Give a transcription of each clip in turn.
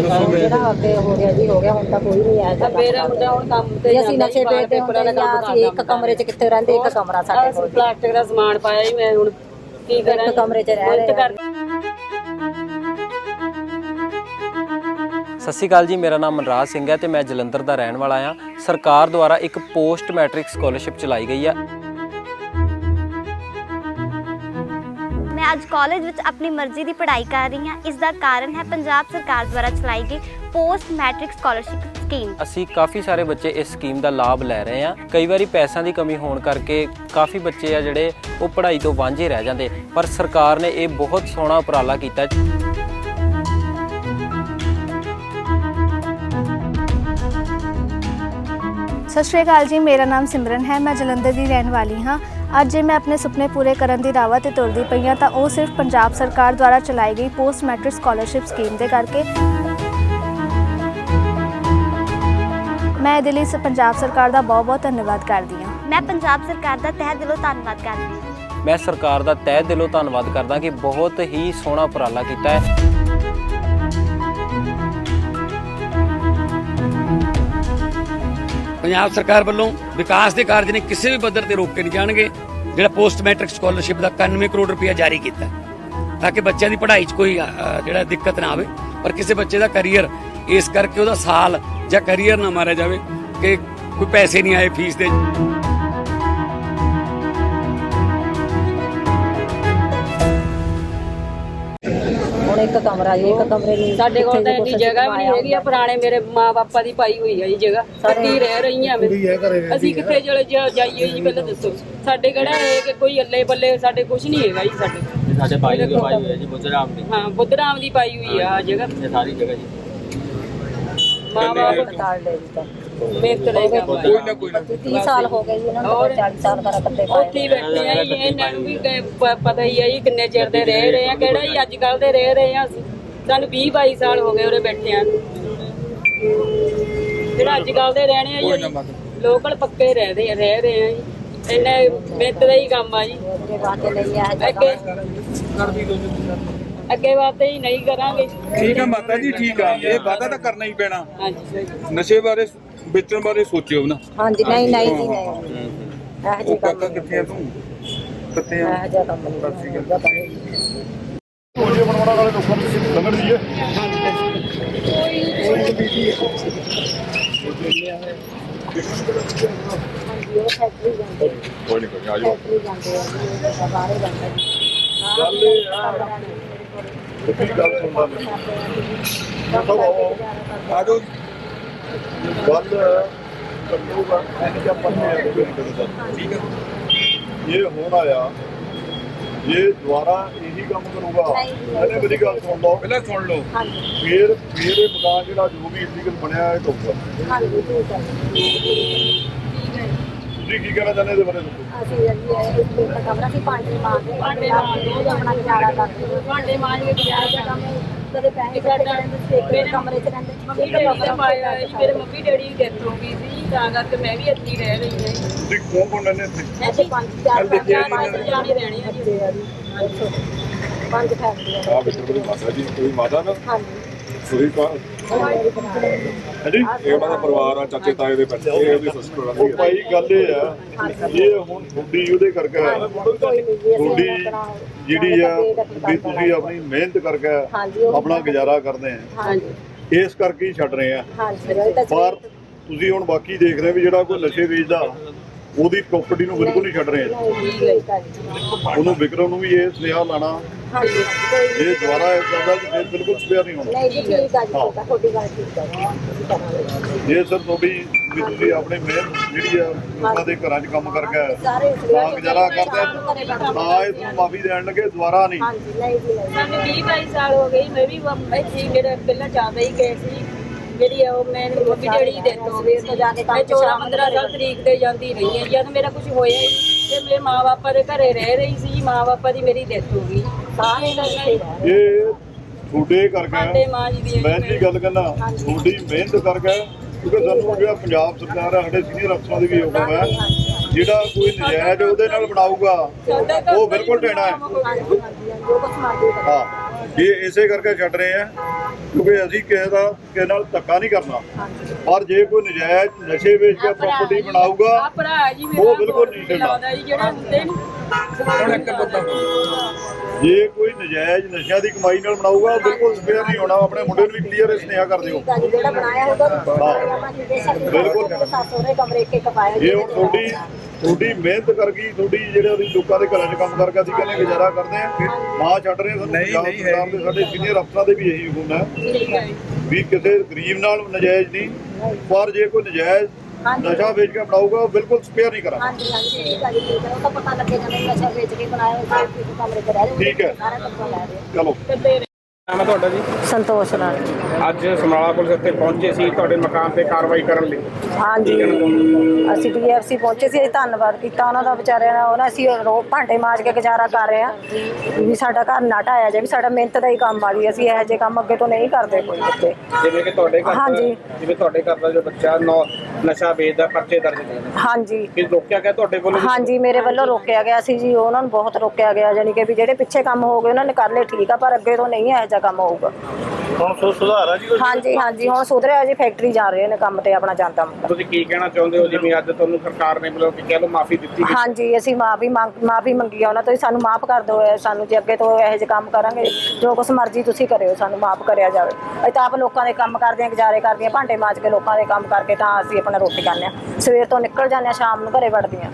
ਜਿਹੜਾ ਅੱਗੇ ਹੋ ਗਿਆ ਜੀ ਹੋ ਗਿਆ ਹੁਣ ਤਾਂ ਕੋਈ ਨਹੀਂ ਆਇਆ ਮੇਰਾ ਮੁੰਡਾ ਹੁਣ ਕੰਮ ਤੇ ਤੇ ਅਸੀਂ ਨਸ਼ੇ ਵੇਚਦੇ ਹੁੰਦੇ ਜਾਂ ਅਸੀਂ ਇੱਕ ਕਮਰੇ 'ਚ ਕਿੱਥੇ ਰਹਿੰਦੇ ਇੱਕ ਕਮਰਾ ਸਾਡੇ ਕੋਲ ਪਲਾਸਟਿਕ ਦਾ ਸਮਾਨ ਪਾਇਆ ਹੀ ਮੈਂ ਹੁਣ ਕੀ ਕਰਾਂ ਇੱਕ ਕਮਰੇ 'ਚ ਰਹਿ ਰਹੇ ਆ। ਸਤਿ ਸ਼੍ਰੀ ਅਕਾਲ ਜੀ ਮੇਰਾ ਨਾਮ ਮਨਰਾਜ ਸਿੰਘ ਹੈ ਤੇ ਮੈਂ ਜਲੰਧਰ ਦਾ ਰਹਿਣ ਵਾਲਾ ਹਾਂ। ਸਰਕਾਰ ਦੁਆਰਾ ਇੱਕ ਪੋਸਟ ਮੈਟ੍ਰਿਕ ਸਕਾਲਰਸ਼ਿਪ ਚਲਾਈ ਗਈ ਹੈ। ਮੈਂ ਅੱਜ ਕਾਲਜ ਵਿੱਚ ਆਪਣੀ ਮਰਜ਼ੀ ਦੀ ਪੜ੍ਹਾਈ ਕਰ ਰਹੀ ਹਾਂ। ਇਸ ਦਾ ਕਾਰਨ ਹੈ ਪੰਜਾਬ ਸਰਕਾਰ ਦੁਆਰਾ ਚਲਾਈ ਗਈ ਪੋਸਟ ਮੈਟ੍ਰਿਕ ਸਕਾਲਰਸ਼ਿਪ ਸਕੀਮ ਅਸੀਂ ਕਾਫੀ ਸਾਰੇ ਬੱਚੇ ਇਸ ਸਕੀਮ ਦਾ ਲਾਭ ਲੈ ਰਹੇ ਹਾਂ। ਕਈ ਵਾਰੀ ਪੈਸਿਆਂ ਦੀ ਕਮੀ ਹੋਣ ਕਰਕੇ ਕਾਫੀ ਬੱਚੇ ਆ ਜਿਹੜੇ ਉਹ ਪੜ੍ਹਾਈ ਤੋਂ ਵਾਂਝੇ ਰਹਿ ਜਾਂਦੇ। ਪਰ ਸਰਕਾਰ ਨੇ ਇਹ ਬਹੁਤ ਸੋਹਣਾ ਉਪਰਾਲਾ ਕੀਤਾ। ਸਤਿ ਸ਼੍ਰੀ ਅਕਾਲ ਜੀ ਮੇਰਾ ਨਾਮ ਸਿਮਰਨ ਹੈ। ਮੈਂ ਜਲੰਧਰ ਦੀ ਰਹਿਣ ਵਾਲੀ ਹਾਂ। ਅੱਜ ਜੇ ਮੈਂ ਆਪਣੇ ਸੁਪਨੇ ਪੂਰੇ ਕਰਨ ਦੀ ਰਾਹ ਤੇ ਤੁਰਦੀ ਪਈ ਹਾਂ ਤਾਂ ਉਹ ਸਿਰਫ ਪੰਜਾਬ ਸਰਕਾਰ ਦੁਆਰਾ ਚਲਾਈ ਗਈ ਪੋਸਟ ਮੈਟ੍ਰਿਕ ਸਕਾਲਰਸ਼ਿਪ ਸਕੀਮ ਦੇ ਕਰਕੇ। ਮੈਂ ਇਹਦੇ ਲਈ ਸ- ਪੰਜਾਬ ਸਰਕਾਰ ਦਾ ਬਹੁਤ-ਬਹੁਤ ਧੰਨਵਾਦ ਕਰਦੀ ਹਾਂ। ਮੈਂ ਪੰਜਾਬ ਸਰਕਾਰ ਦਾ ਤਹਿ ਦਿਲੋਂ ਧੰਨਵਾਦ ਕਰਦੀ ਹਾਂ। ਮੈਂ ਸਰਕਾਰ ਦਾ ਤਹਿ ਦਿਲੋਂ ਧੰਨਵਾਦ ਕਰਦਾ ਕਿ ਬਹੁਤ ਹੀ ਸੋਹਣਾ ਉਪਰਾਲਾ ਕੀਤਾ ਹੈ। ਪੰਜਾਬ ਸਰਕਾਰ ਵੱਲੋਂ ਵਿਕਾਸ ਦੇ ਕਾਰਜ ਨੇ ਕਿਸੇ ਵੀ ਪੱਧਰ ਤੇ ਰੋਕੇ ਨਹੀਂ ਜਾਣਗੇ। ਜਿਹੜਾ ਪੋਸਟ ਮੈਟ੍ਰਿਕ ਸਕਾਲਰਸ਼ਿਪ ਦਾ 91 ਕਰੋੜ ਰੁਪਇਆ ਜਾਰੀ ਕੀਤਾ ਤਾਂ ਕਿ ਬੱਚਿਆਂ ਦੀ ਪੜ੍ਹਾਈ 'ਚ ਕੋਈ ਜਿਹੜਾ ਦਿੱਕਤ ਨਾ ਆਵੇ। ਪਰ ਕਿਸੇ ਬੱਚੇ ਦਾ ਕੈਰੀਅਰ ਇਸ ਕਰਕੇ ਉਹਦਾ ਸਾਲ ਜਾਂ ਕੈਰੀਅਰ ਨਾ ਮਾਰਿਆ ਜਾਵੇ ਕਿ ਕੋਈ ਪੈਸੇ ਨਹੀਂ ਆਏ ਫੀਸ ਦੇ ਹੁਣ ਇੱਕ ਕਮਰਾ ਜੀ ਇੱਕ ਕਮਰੇ ਨੂੰ ਸਾਡੇ ਕੋਲ ਤਾਂ ਇੰਨੀ ਜਗ੍ਹਾ ਵੀ ਨਹੀਂ ਹੈਗੀ ਆ ਪੁਰਾਣੇ ਮੇਰੇ ਮਾਪੇ ਦੀ ਪਾਈ ਹੋਈ ਆ ਜੀ ਜਗ੍ਹਾ। ਕੱਟੀ ਰਹਿ ਰਹੀਆਂ ਅਸੀਂ ਕਿੱਥੇ ਚਲੇ ਜਾ- ਜਾਈਏ ਜੀ ਪਹਿਲਾਂ ਦੱਸੋ। ਸਾਡੇ ਕਿਹੜਾ ਹੈ ਕਿ ਕੋਈ ਅੱਲੇ ਬੱਲੇ ਸਾਡੇ ਕੁਝ ਨਹੀਂ ਹੈਗਾ ਜੀ ਸਾਡੇ ਸਾਡੇ ਭਾਈ ਹੋਈ ਹੈ ਜੀ ਬੁੱਧਰਾਮ ਦੀ। ਹਾਂ ਬੁੱਧਰਾਮ ਦੀ ਪਾਈ ਹੋਈ ਆ ਜਗ੍ਹਾ। ਸਾਰੀ ਜਗ੍ਹਾ ਜੀ। ਮਾਂ ਬਾਪ ਕਾਲ ਦੇ ਦਿੱਤਾ ਮਿਹਨਤ ਲੈ ਕੇ ਕੋਈ ਨਾ ਕੋਈ 30 ਸਾਲ ਹੋ ਗਏ ਜੀ ਇਹਨਾਂ ਨੂੰ ਤਾਂ 40 ਸਾਲ ਕਰ ਕੱਟੇ ਉੱਥੇ ਹੀ ਬੈਠੇ ਆ ਜੀ ਇਹਨਾਂ ਨੂੰ ਵੀ ਕ- ਪ- ਪਤਾ ਹੀ ਆ ਜੀ ਕਿੰਨੇ ਚਿਰ ਦੇ ਰਹਿ ਰਹੇ ਆ ਕਿਹੜਾ ਜੀ ਅੱਜ ਕੱਲ ਦੇ ਰਹਿ ਰਹੇ ਆ ਅਸੀਂ। ਸਾਨੂੰ 20 22 ਸਾਲ ਹੋ ਗਏ ਉਰੇ ਬੈਠਿਆਂ ਨੂੰ। ਜਿਹੜਾ ਅੱਜ ਕੱਲ ਦੇ ਰਹਿਣੇ ਆ ਜੀ ਲੋਕਲ ਪੱਕੇ ਰਹਿਦੇ ਆ ਰਹਿ ਰਹੇ ਆ ਜੀ। ਇੰਨੇ ਮਿਹਨਤ ਦਾ ਹੀ ਕੰਮ ਆ ਜੀ। ਜਿਹੜੇ ਵਾਸਤੇ ਲਈ ਆ ਅੱਗੇ ਅੱਗੇ ਵਾਸਤੇ ਹੀ ਨਹੀਂ ਕਰਾਂਗੇ। ਠੀਕ ਆ ਮਾਤਾ ਜੀ ਠੀਕ ਆ। ਇਹ ਵਾਅਦਾ ਤਾਂ ਕਰਨਾ ਹੀ ਪੈਣਾ। ਹਾਂਜੀ। ਨਸ਼ੇ ਬਾਰੇ ਵੇਚਣ ਬਾਰੇ ਸੋਚਿਓ ਨਾ। ਹਾਂਜੀ ਨਹੀਂ ਨਹੀਂ ਜੀ ਨਹੀਂ। ਇਹ ਜੀ ਉਹ ਕੰਮ ਕਾਕਾ ਕਿੱਥੇ ਆ ਤੂੰ? ਕਿੱਥੇ ਆ? ਇਹ ਜਿਹਾ ਕੰਮ ਨਹੀਂ ਪਤਾ ਨਹੀਂ ਹਾਂਜੀ ਉਹ ਫੈਕਟਰੀ ਜਾਂਦੇ ਕੋਈ ਨਹੀਂ ਕੋਈ ਆ ਜਾਓ। ਫੈਕਟਰੀ ਜਾਂਦੇ ਆ ਜੀ ਬਾਹਰੇ ਜਾਂਦੇ ਨੇ ਗੱਲ ਇਹ ਆ। ਕੀ ਗੱਲ ਸੁਣਦਾ ਮੇਰੀ ਆ ਜਾਓ। ਪੰਨੇ ਠੀਕ ਹੈ ਇਹ ਹੋਣ ਆਇਆ ਇਹ ਦੁਬਾਰਾ ਇਹੀ ਕੰਮ ਕਰੂਗਾ। ਇਹਨੇ ਮੇਰੀ ਗੱਲ ਸੁਣ ਲਓ। ਪਹਿਲਾਂ ਸੁਣ ਲਓ। ਫੇਰ ਫੇਰ ਇਹ ਮਕਾਨ ਜਿਹੜਾ ਜੋ ਵੀ ਇਲੀਗਲ ਬਣਿਆ ਹੈ ਟੋਕਾ ਹਾਂਜੀ ਠੀਕ ਹੈ। ਤੁਸੀਂ ਕੀ ਕਹਿਣਾ ਚਾਹੁੰਦੇ ਇਹਦੇ ਬਾਰੇ? ਦੱਸੋ ਅਸੀਂ ਜੀ ਇਸ ਤੇ ਕਮਰਾ ਸੀ ਪਾਣੀ ਮਾਰ ਕੇ ਭਾਂਡੇ ਮਾਂਜ ਕੇ ਉਹ ਆਪਣਾ ਗੁਜ਼ਾਰਾ ਕਰਦੇ ਹਾਂ। ਭਾਂਡੇ ਮਾਂਜ ਕੇ ਗੁਜ਼ਾਰਾ ਇਹ ਕੰਮ। ਕਦੇ ਪੈਸੇ ਕੱਢ ਕਰਦੇ ਸੀ ਕਮਰੇ 'ਚ ਰਹਿੰਦੇ ਮੰਮੀ ਡੈਡੀ ਦਾ ਪਾਇਆ ਸੀ, ਮੇਰੇ ਮੰਮੀ ਡੈਡੀ ਡੈਥ ਹੋ ਗਈ ਸੀ ਤਾਂ ਕਰਕੇ ਮੈਂ ਵੀ ਇੱਥੇ ਹੀ ਰਹਿ ਰਹੀ ਹਾਂ। ਤੁਸੀਂ ਕੌਣ ਕੌਣ ਰਹਿੰਦੇ ਇੱਥੇ? ਇੱਥੇ ਪੰਜ ਚਾਰ ਚੱਲ ਦੇਖਿਆ ਜੀ ਪੰਜ ਜਾਣੇ ਰਹਿਣੇ ਆ ਜੀ। ਪੰਜ ਫੈਮਲੀਆਂ। ਆ ਬਿਲਕੁਲ ਮਾਤਾ ਜੀ ਕੋਈ ਮਾਤਾ ਨਾ? ਹਾਂਜੀ। ਤੁਸੀਂ ਕਾ ਹਾਂਜੀ ਇਹ ਉਹਨਾਂ ਦਾ ਪਰਿਵਾਰ ਆ ਚਾਚੇ ਤਾਏ ਦੇ ਬੱਚੇ ਇਹ ਉਹਦੀ ਸਿਸਟਰ ਆ ਉਹ ਭਾਈ ਗੱਲ ਇਹ ਆ ਇਹ ਹੁਣ ਤੁਹਾਡੀ ਉਹਦੇ ਕਰਕੇ ਆ। ਤੁਹਾਡੀ ਜਿਹੜੀ ਆ ਵੀ ਤੁਸੀਂ ਆਪਣੀ ਮਿਹਨਤ ਕਰਕੇ ਆਪਣਾ ਗੁਜ਼ਾਰਾ ਕਰਦੇ ਆ ਹਾਂਜੀ ਇਸ ਕਰਕੇ ਹੀ ਛੱਡ ਰਹੇ ਆ ਪਰ ਤੁਸੀਂ ਹੁਣ ਬਾਕੀ ਦੇਖ ਰਹੇ ਵੀ ਜਿਹੜਾ ਕੋਈ ਨਸ਼ੇ ਵੇਚਦਾ ਉਹਦੀ ਪ੍ਰਾਪਰਟੀ ਨੂੰ ਬਿਲਕੁਲ ਨਹੀਂ ਛੱਡ ਰਹੇ ਉਹਨੂੰ ਵਿਕਰਮ ਨੂੰ ਵੀ ਇਹ ਸੁਨੇਹਾ ਲਾਣਾ ਹਾਂਜੀ। ਕੋਈ ਇਹ ਦੁਬਾਰਾ ਇਹ ਕਰਦਾ ਕਿ ਫਿਰ ਬਿਲਕੁਲ ਸਪੇਅਰ ਨਹੀਂ ਹੋਣਾ। ਨਹੀਂ ਜੀ ਠੀਕ ਹੈ ਜੀ ਠੀਕ ਹੈ ਤੁਹਾਡੀ ਗੱਲ ਠੀਕ ਸਰ ਤੁਹਾਡੀ ਵੀ ਤੁਸੀਂ ਆਪਣੇ ਮਿਹਨਤ ਜਿਹੜੀ ਆ ਲੋਕਾਂ ਦੇ ਘਰਾਂ 'ਚ ਕੰਮ ਕਰਕੇ ਸਾਰੇ ਤਾਂ ਗੁਜ਼ਾਰਾ ਕਰਦੇ ਆ, ਤਾਂ ਇਹ ਤੁਹਾਨੂੰ ਮਾਫੀ ਦੇਣ ਲੱਗੇ ਦੁਬਾਰਾ ਨਹੀਂ। ਹਾਂਜੀ ਨਹੀਂ ਜੀ ਨਹੀਂ। ਸਾਨੂੰ 20 22 ਸਾਲ ਹੋ ਗਏ ਮੈਂ ਵੀ ਹੀ ਮੇਰੇ ਪਹਿਲਾਂ ਜ਼ਿਆਦਾ ਹੀ ਗਏ ਸੀ। ਜਿਹੜੀ ਉਹ ਮੈਂ ਮੰਮੀ ਡੈਡੀ ਦੀ ਹੋ ਗਈ ਸੀ। ਜਾ ਕੇ ਕੰਮ ਮੈਂ 14 15 ਸਾਲ ਤਰੀਕ ਤੇ ਜਾਂਦੀ ਰਹੀ ਹਾਂ ਜਦ ਮੇਰਾ ਕੁਝ ਹੋਇਆ ਹੀ ਨਹੀਂ। ਤੇ ਮੇਰੇ ਮਾਪੇ ਦੇ ਘਰੇ ਰਹਿ ਰਹੀ ਸੀ ਮਾਪੇ ਦੀ ਮੇਰੀ ਡੈਥ ਹੋ ਗਈ। ਸਾਰੇ ਦਾ ਇਹ ਤੁਹਾਡੇ ਭਾਂਡੇ ਕਰਕੇ ਮਾਂਜਦੀ ਮੈਂ ਜੀ ਗੱਲ ਕਹਿੰਦਾ ਤੁਹਾਡੀ ਮਿਹਨਤ ਕਰਕੇ ਕਿਉਂਕਿ ਸਾਨੂੰ ਜਿਹੜਾ ਪੰਜਾਬ ਸਰਕਾਰ ਆ ਸਾਡੇ ਸੀਨੀਅਰ ਅਫਸਰਾਂ ਦੀ ਵੀ ਹੁਕਮ ਹੈ ਜਿਹੜਾ ਕੋਈ ਨਜਾਇਜ਼ ਉਹਦੇ ਨਾਲ ਬਣਾਊਗਾ ਉਹ ਬਿਲਕੁਲ ਟੇੜਾ ਹੈ। ਹਾਂ। ਇਹ ਇਸੇ ਕਰਕੇ ਛੱਡ ਰਹੇ ਆ ਕਿਉਂਕਿ ਅਸੀਂ ਕਿਸੇ ਦਾ ਕਿਸੇ ਨਾਲ ਧੱਕਾ ਨਹੀਂ ਕਰਨਾ। ਪਰ ਜੇ ਕੋਈ ਨਜਾਇਜ਼ ਨਸ਼ੇ ਵੇਚ ਕੇ ਪ੍ਰਾਪਰਟੀ ਬਣਾਊਗਾ ਉਹ ਬਿਲਕੁਲ ਨਹੀਂ ਛੱਡਣਾ। ਲਾਉਂਦਾ ਜੀ ਜਿਹੜੇ ਹੁੰਦੇ ਨਹੀਂ ਜੇ ਕੋਈ ਨਜਾਇਜ਼ ਨਸ਼ਿਆਂ ਦੀ ਕਮਾਈ ਨਾਲ ਬਣਾਊਗਾ ਉਹ ਬਿਲਕੁਲ ਸਪੇਅਰ ਨਹੀਂ ਹੋਣਾ। ਆਪਣੇ ਮੁੰਡੇ ਨੂੰ ਵੀ ਕਲੀਅਰ ਸੁਨੇਹਾ ਕਰ ਦਿਓ। ਜਿਹੜਾ ਬਣਾਇਆ ਹੋਊਗਾ ਬਿਲਕੁੁਲ। ਸੋਰੇ ਕਮਰੇ ਇੱਕ ਇੱਕ ਪਾਏ ਇਹ ਹੁਣ ਤੁਹਾਡੀ ਤੁਹਾਡੀ ਮਿਹਨਤ ਕਰ ਗਈ ਤੁਹਾਡੀ ਜਿਹੜੇ ਅਸੀਂ ਲੋਕਾਂ ਦੇ ਘਰਾਂ 'ਚ ਕੰਮ ਕਰਕੇ ਅਸੀਂ ਕਹਿੰਦੇ ਗੁਜ਼ਾਰਾ ਕਰਦੇ ਆ ਨਾ ਛੱਡ ਰਹੇ ਸਾਨੂੰ ਪੰਜਾਬ ਸਰਕਾਰ ਦੇ ਸਾਡੇ ਸੀਨੀਅਰ ਅਫਸਰਾਂ ਦੇ ਵੀ ਇਹੀ ਹੁਕਮ ਹੈ ਹੈ। ਵੀ ਕਿਸੇ ਗਰੀਬ ਨਾਲ ਨਜਾਇਜ਼ ਨਹੀਂ। ਪਰ ਜੇ ਕੋਈ ਨਜਾਇਜ਼ ਨਸ਼ਾ ਵੇਚ ਕੇ ਬਣਾਊਗਾ ਬਿਲਕੁਲ ਸਪੇਅਰ ਨਹੀਂ ਕਰਾਂਗੇ। ਹਾਂਜੀ ਹਾਂਜੀ ਠੀਕ ਆ ਜੀ ਠੀਕ ਆ ਉਹ ਤਾਂ ਪਤਾ ਲੱਗੇਗਾ ਨਹੀਂ ਨਸ਼ਾ ਵੇਚ ਕੇ ਬਣਾਇਆ ਹੋਇਆ ਕਮਰੇ 'ਚ ਰਹਿ ਜਾਊਗਾ ਠੀਕ ਹੈ। ਸਾਰਾ ਕੰਮ ਲੈ ਰਹੇ ਚਲੋ। ਨਾਮ ਹੈ ਤੁਹਾਡਾ ਜੀ? ਸੰਤੋਸ਼ ਨਾਲ ਅੱਜ ਸਮਰਾਲਾ ਪੁਲਿਸ ਇੱਥੇ ਪਹੁੰਚੇ ਸੀ ਤੁਹਾਡੇ ਮਕਾਨ ਤੇ ਕਾਰਵਾਈ ਕਰਨ ਲਈ। ਹਾਂਜੀ। ਅਸੀਂ ਡੀਐਫਸੀ ਪਹੁੰਚੇ ਸੀ ਅਸੀਂ ਧੰਨਵਾਦ ਕੀਤਾ ਉਹਨਾਂ ਦਾ ਵਿਚਾਰਿਆਂ ਦਾ ਉਹਨਾਂ ਅਸੀਂ ਰੋ ਭਾਂਡੇ ਮਾਜ ਕੇ ਗੁਜ਼ਾਰਾ ਕਰ ਰਹੇ ਹਾਂ ਵੀ ਸਾਡਾ ਘਰ ਨਾ ਢਾਇਆ ਜੇ ਵੀ ਸਾਡਾ ਮਿਹਨਤ ਦਾ ਹੀ ਕੰਮ ਆ ਜੀ ਅਸੀਂ ਇਹੋ ਜਿਹੇ ਕੰਮ ਅੱਗੇ ਤੋਂ ਨਹੀਂ ਕਰਦੇ ਕੋਈ ਅੱਗੇ ਜਿਵੇਂ ਕਿ ਤੁਹਾਡੇ ਘਰ ਹਾਂਜੀ। ਜਿਵੇਂ ਤੁਹਾਡੇ ਘਰ ਦਾ ਜੋ ਬੱਚਾ ਨੌ ਨਸ਼ਾ ਵੇਚਦਾ ਪਰਚੇ ਦਰਜ ਨੇ ਹਾਂਜੀ। ਕਿ ਰੋਕਿਆ ਗਿਆ ਤੁਹਾਡੇ ਕੋਲ ਹਾਂਜੀ ਮੇਰੇ ਵੱਲੋਂ ਰੋਕਿਆ ਗਿਆ ਸੀ ਜੀ ਉਹਨਾਂ ਨੂੰ ਬਹੁਤ ਰੋਕਿਆ ਗਿਆ ਯਾਨੀ ਕਿ ਵੀ ਜਿਹੜੇ ਪਿੱਛੇ ਕੰਮ ਹੋ ਗਏ ਉਹਨਾਂ ਨੇ ਕਰ ਲਏ ਠੀਕ ਆ ਪਰ ਅੱਗੇ ਤੋਂ ਨਹੀਂ ਇਹੋ ਜਿਹਾ ਕੰਮ ਹੋਊਗਾ। ਹੁਣ ਸੋ ਸੁਧਾਰ ਆ ਜੀ ਹਾਂਜੀ ਹਾਂਜੀ ਹੁਣ ਸੁਧਰਿਆ ਜੀ ਫੈਕਟਰੀ ਜਾ ਰਹੇ ਨੇ ਕੰਮ ਤੇ ਆਪਣਾ ਜਾਂਦਾ ਮੁੰਡਾ। ਤੁਸੀਂ ਕੀ ਕਹਿਣਾ ਚਾਹੁੰਦੇ ਹੋ? ਜਿਵੇਂ ਅੱਜ ਤੁਹਾਨੂੰ ਸਰਕਾਰ ਨੇ ਮਤਲਬ ਕਿ ਕਹਿ ਲਓ ਮਾਫੀ ਦਿੱਤੀ ਗਈ ਹਾਂਜੀ ਅਸੀਂ ਮਾਫੀ ਮੰਗ ਮਾਫੀ ਮੰਗੀ ਆ ਉਹਨਾਂ ਤੋਂ ਵੀ ਸਾਨੂੰ ਮਾਫ ਕਰ ਦਿਓ ਇਹ ਸਾਨੂੰ ਜੇ ਅੱਗੇ ਤੋਂ ਇਹੋ ਜਿਹੇ ਕੰਮ ਕਰਾਂਗੇ ਜੋ ਕੁਛ ਮਰਜ਼ੀ ਤੁਸੀਂ ਕਰਿਓ ਸਾਨੂੰ ਮਾਫ ਕਰਿਆ ਜਾਵੇ। ਅਸੀਂ ਤਾਂ ਆਪ ਲੋਕਾਂ ਦੇ ਕੰਮ ਕਰਦੇ ਹਾਂ ਗੁਜ਼ਾਰੇ ਕਰਦੇ ਹਾਂ ਭਾਂਡੇ ਮਾਜ ਕੇ ਲੋਕਾਂ ਦੇ ਕੰਮ ਕਰਕੇ ਤਾਂ ਅਸੀਂ ਆਪਣਾ ਰੋਟੀ ਖਾਂਦੇ ਹਾਂ। ਸਵੇਰ ਤੋਂ ਨਿਕਲ ਜਾਂਦੇ ਹਾਂ ਸ਼ਾਮ ਨੂੰ ਘਰੇ ਵੜਦੇ ਹਾਂ।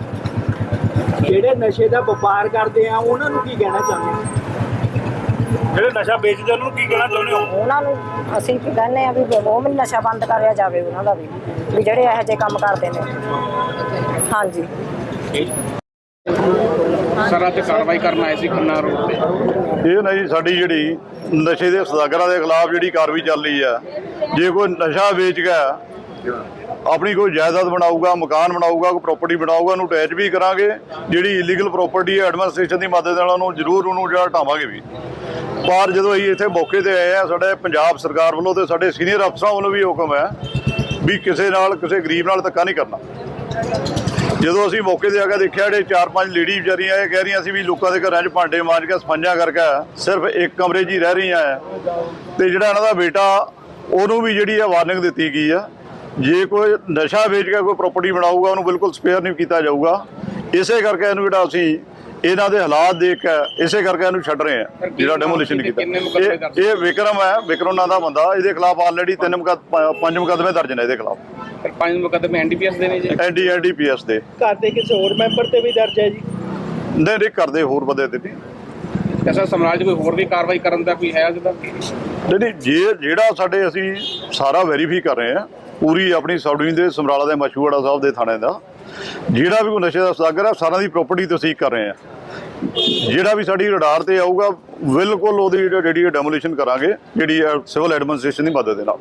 ਜਿਹੜੇ ਨਸ਼ੇ ਦਾ ਵਪਾਰ ਕਰਦੇ ਆ ਉਹਨਾਂ ਨੂੰ ਕੀ ਕਹਿਣਾ ਚਾਹੁੰਦੇ ਜਿਹੜੇ ਨਸ਼ਾ ਵੇਚਦੇ ਉਹਨਾਂ ਨੂੰ ਕੀ ਕਹਿਣਾ ਚਾਹੁੰਦੇ ਹੋ? ਉਹਨਾਂ ਨੂੰ ਅਸੀਂ ਕੀ ਕਹਿੰਦੇ ਆ ਵੀ ਉਹ ਵੀ ਨਸ਼ਾ ਬੰਦ ਕਰਿਆ ਜਾਵੇ ਉਹਨਾਂ ਦਾ ਵੀ ਵੀ ਜਿਹੜੇ ਇਹੋ ਜਿਹੇ ਕੰਮ ਕਰਦੇ ਨੇ। ਹਾਂਜੀ। ਸਰ ਅੱਜ ਕਾਰਵਾਈ ਕਰਨ ਆਏ ਸੀ ਖੰਨਾ ਰੋਡ ਤੇ। ਇਹ ਨਹੀਂ ਸਾਡੀ ਜਿਹੜੀ ਨਸ਼ੇ ਦੇ ਸਦਾਗਰਾਂ ਦੇ ਖਿਲਾਫ ਜਿਹੜੀ ਕਾਰਵਾਈ ਚੱਲ ਰਹੀ ਆ ਜੇ ਕੋਈ ਨਸ਼ਾ ਵੇਚ ਗਿਆ ਆਪਣੀ ਕੋਈ ਜਾਇਦਾਦ ਬਣਾਊਗਾ ਮਕਾਨ ਬਣਾਊਗਾ ਕੋਈ ਪ੍ਰਾਪਰਟੀ ਬਣਾਊਗਾ ਉਹਨੂੰ ਅਟੈਚ ਵੀ ਕਰਾਂਗੇ ਜਿਹੜੀ ਇਲੀਗਲ ਪ੍ਰਾਪਰਟੀ ਹੈ ਐਡਮਿਨਿਸਟ੍ਰੇਸ਼ਨ ਦੀ ਮਦਦ ਨਾਲ ਉਹਨੂੰ ਜ਼ਰੂਰ ਉਹਨੂੰ ਜਿਹੜਾ ਹਟਾਵਾਂਗੇ ਵੀ। ਪਰ ਜਦੋਂ ਅਸੀਂ ਇੱਥੇ ਮੌਕੇ ਤੇ ਆਏ ਆ, ਸਾਡੇ ਪੰਜਾਬ ਸਰਕਾਰ ਵੱਲੋਂ ਤੇ ਸਾਡੇ ਸੀਨੀਅਰ ਅਫਸਰਾਂ ਵੱਲੋਂ ਵੀ ਹੁਕਮ ਹੈ ਵੀ ਕਿਸੇ ਨਾਲ ਕਿਸੇ ਗਰੀਬ ਨਾਲ ਧੱਕਾ ਨਹੀਂ ਕਰਨਾ। ਜਦੋਂ ਅਸੀਂ ਮੌਕੇ ਤੇ ਆ ਕੇ ਦੇਖਿਆ, ਜਿਹੜੇ ਚਾਰ ਪੰਜ ਲੇਡੀ ਵਿਚਾਰੀਆਂ ਇਹ ਕਹਿ ਰਹੀਆਂ ਸੀ ਵੀ ਲੋਕਾਂ ਦੇ ਘਰਾਂ 'ਚ ਭਾਂਡੇ ਮਾਂਜ ਕੇ ਸਫਾਈਆਂ ਕਰਕੇ ਸਿਰਫ ਇੱਕ ਕਮਰੇ 'ਚ ਹੀ ਰਹਿ ਰਹੀਆਂ ਆ ਤੇ ਜਿਹੜਾ ਇਹਨਾਂ ਦਾ ਬੇਟਾ, ਉਹਨੂੰ ਵੀ ਜਿਹੜੀ ਆ ਵਾਰਨਿੰਗ ਦਿੱਤੀ ਗਈ ਆ, ਜੇ ਕੋਈ ਨਸ਼ਾ ਵੇਚ ਕੇ ਕੋਈ ਪ੍ਰਾਪਰਟੀ ਬਣਾਊਗਾ, ਉਹਨੂੰ ਬਿਲਕੁਲ ਸਪੇਅਰ ਨਹੀਂ ਕੀਤਾ ਜਾਊਗਾ। ਇਸੇ ਕਰਕੇ ਇਹਨੂੰ ਜਿਹੜਾ ਅਸੀਂ ਇਹਨਾਂ ਦੇ ਹਾਲਾਤ ਦੇਖ ਕੇ ਇਸੇ ਕਰਕੇ ਇਹਨੂੰ ਛੱਡ ਰਹੇ ਆ ਜਿਹੜਾ ਡੈਮੋਲੀਸ਼ਨ ਕੀਤਾ। ਮੁਕੱਦਮੇ? ਇਹ ਇਹ ਵਿਕਰਮ ਹੈ ਵਿਕਰਮ ਨਾਂ ਦਾ ਬੰਦਾ ਇਹਦੇ ਖਿਲਾਫ ਆਲਰੇਡੀ ਤਿੰਨ ਮੁਕੱਦ ਪੰਜ ਮੁਕੱਦਮੇ ਦਰਜ ਨੇ ਇਹਦੇ ਖਿਲਾਫ। ਫਿਰ ਪੰਜ ਮੁਕੱਦਮੇ ਐਨਡੀਪੀਐਸ ਦੇ ਨੇ ਜੀ? ਐਨਡੀ ਐਨਡੀਪੀਐਸ ਦੇ। ਘਰ ਦੇ ਕਿਸੇ ਹੋਰ ਮੈਂਬਰ ਤੇ ਵੀ ਦਰਜ ਹੈ ਜੀ? ਨਹੀਂ ਨਹੀਂ ਕਰਦੇ ਹੋਰ ਬੰਦੇ ਤੇ ਨਹੀਂ ਐਸਾ ਸਮਾਜ ਕੋਈ ਹੋਰ ਵੀ ਕਾਰਵਾਈ ਕਰਨ ਦਾ ਕੋਈ ਹੈ ਜਿਹਦਾ ਨਹੀਂ ਨਹੀਂ ਜੇ ਜਿਹੜਾ ਸਾਡੇ ਅਸੀਂ ਸਾਰਾ ਵੈਰੀਫਾਈ ਕਰ ਰਹੇ ਹਾਂ ਪੂਰੀ ਆਪਣੀ ਸਬ ਡਿਵੀਜ਼ਨ ਦੇ ਸਮਰਾਲਾ ਦੇ ਮਸ਼ਹੂੜਾ ਸਾਹਿਬ ਦੇ ਥਾਣੇ ਦਾ ਜਿਹੜਾ ਵੀ ਕੋਈ ਨਸ਼ੇ ਦਾ ਸਦਾਗਰ ਹੈ ਸਾਰਿਆਂ ਦੀ ਪ੍ਰਾਪਰਟੀ ਤੁਸੀਂ ਕਰ ਰਹੇ ਹਾਂ। ਜਿਹੜਾ ਵੀ ਸਾਡੀ ਰਡਾਰ ਤੇ ਆਊਗਾ, ਬਿਲਕੁਲ ਉਹਦੀ ਜਿਹੜੀ ਡੈਮੋਲੀਸ਼ਨ ਕਰਾਂਗੇ, ਜਿਹੜੀ ਸਿਵਲ ਐਡਮਿਨਿਸਟ੍ਰੇਸ਼ਨ ਦੀ ਮਦਦ ਦੇ ਨਾਲ।